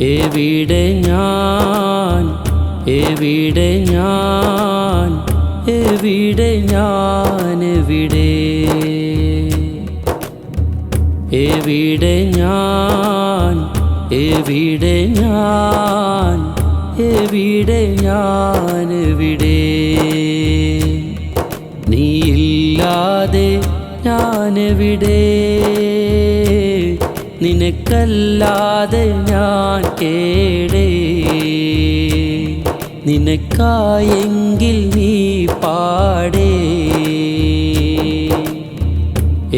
എവിടെ ഞാൻ എവിടെ ഞാൻ എവിടെ? ഞാൻ എവിടെ ഞാൻ എവിടെ ഞാൻ എവിടെ ഞാൻ എവിടെ? നീയില്ലാതെ ഞാനെവിടെ? നിനക്കല്ലാതെ ഞാൻ കേടേ. നിനക്കായെങ്കിൽ നീ പാടേ.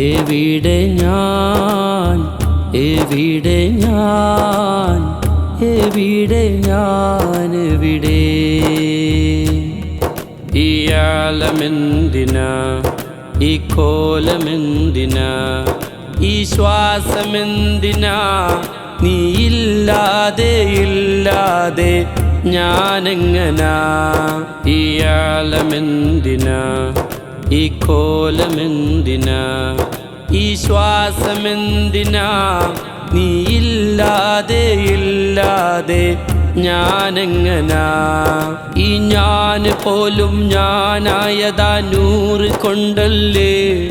എവിടെ ഞാൻ? എവിടെ ഞാൻ? എവിടെ ഞാൻ എവിടെ? ഈ ആലമെന്തിനാ? ഈ കോലമെന്തിനാ? ഈ ശ്വാസമെന്തിനാ? നീയില്ലാതെ ഇല്ലാതെ ഞാനെങ്ങനാ? ഈ ആലമെന്തിനാ ഈ കോലമെന്തിനാ? ഈ ശ്വാസമെന്തിനാ? നീയില്ലാതെ ഇല്ലാതെ ഞാനെങ്ങനാ? ഈ ഞാൻ പോലും ഞാനായതാ നൂറ് കൊണ്ടല്ലേ?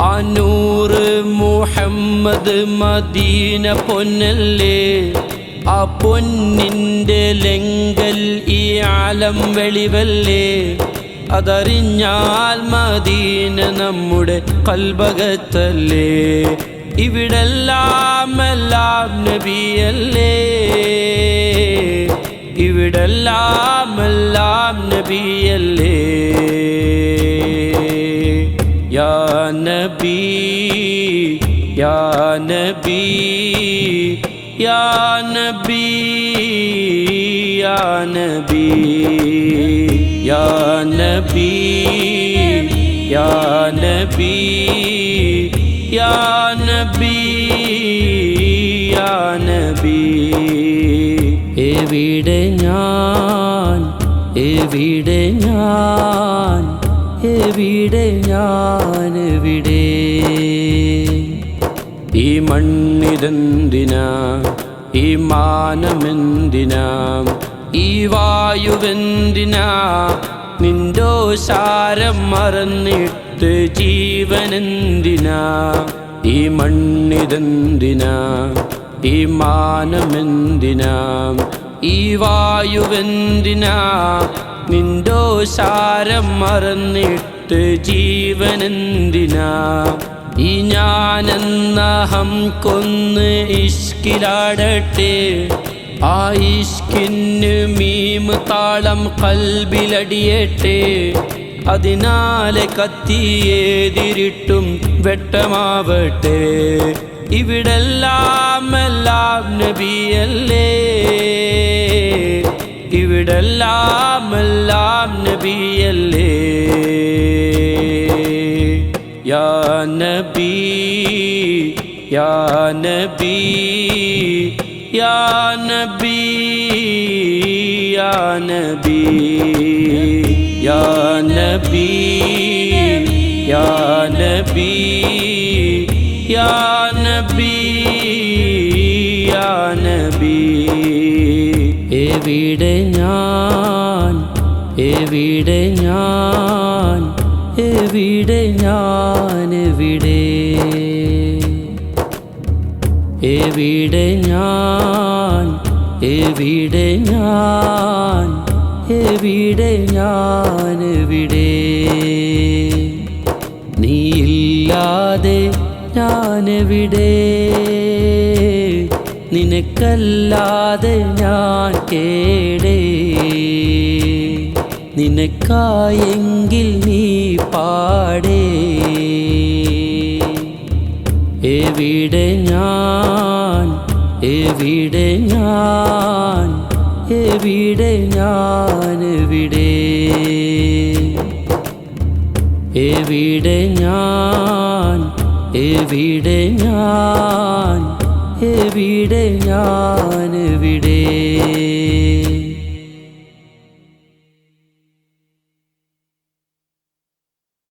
ആ നൂറ് മുഹമ്മദ് മദീന പൊന്നല്ലേ? ആ പൊന്നിന്റെ ലെങ്കൽ ഈ ആലം വെളിവല്ലേ? അതറിഞ്ഞാൽ മദീന നമ്മുടെ കൽബകത്തല്ലേ? ഇവിടെല്ലാം എല്ലാം നബിയല്ലേ? ഇവിടെല്ലാം എല്ലാം നബിയല്ലേ? യാ നബി യാ നബി യാ നബി യാ നബി യാ നബി യാ നബി യാ നബി യാ നബി എവിടെ ഞാൻ എവിടെ ഞാൻ എവിടെ ഞാനെവിടെ? ഈ മണ്ണിതെന്തിനാ? ഈ മാനമെന്തിനാ? ഈ വായുവെന്തിനാ? നിന്റോ സാരം മറന്നിട്ട് ജീവനെന്തിനാ? ഈ മണ്ണിതെന്തിനാ? ഈ മാനമെന്തിനാ? ഈ വായുവെന്തിനാ? നിന്തോ സാരം മറന്നിട്ട് ജീവനെന്തിനാ? ഈ ഞാനെന്നഹം കൊന്ന് ഇഷ്കിലാടട്ടെ. ആ ഇഷ്കിന് മീമ് താളം കൽബിലടിയട്ടെ. അതിനാലെ കത്തിയേതിരിട്ടും വെട്ടമാവട്ടെ ഇവിടെല്ലാം എല്ലാം നബിയല്ലേ. ഇവിടെല്ലാം എല്ലാം നബിയല്ലേ യാ നബി യാ നബി യാ നബി യാ നബി യാ നബി യാ നബി യാ നബി യാ നബി എവിടെ ഞാൻ? എവിടെ ഞാൻ? എവിടെ ഞാൻ എവിടെ? എവിടെ ഞാൻ? എവിടെ ഞാൻ? എവിടെ ഞാൻ എവിടെ? നീയില്ലാതെ ഞാനെവിടെ നിനക്കല്ലാതെ ഞാൻ കേടേ. നിനക്കായെങ്കിൽ നീ പാടേ. എവിടെ ഞാൻ? എവിടെ ഞാൻ? എവിടെ ഞാൻ എവിടെ? എവിടെ ഞാൻ? എവിടെ ഞാൻ? എവിടെ ഞാനെവിടെ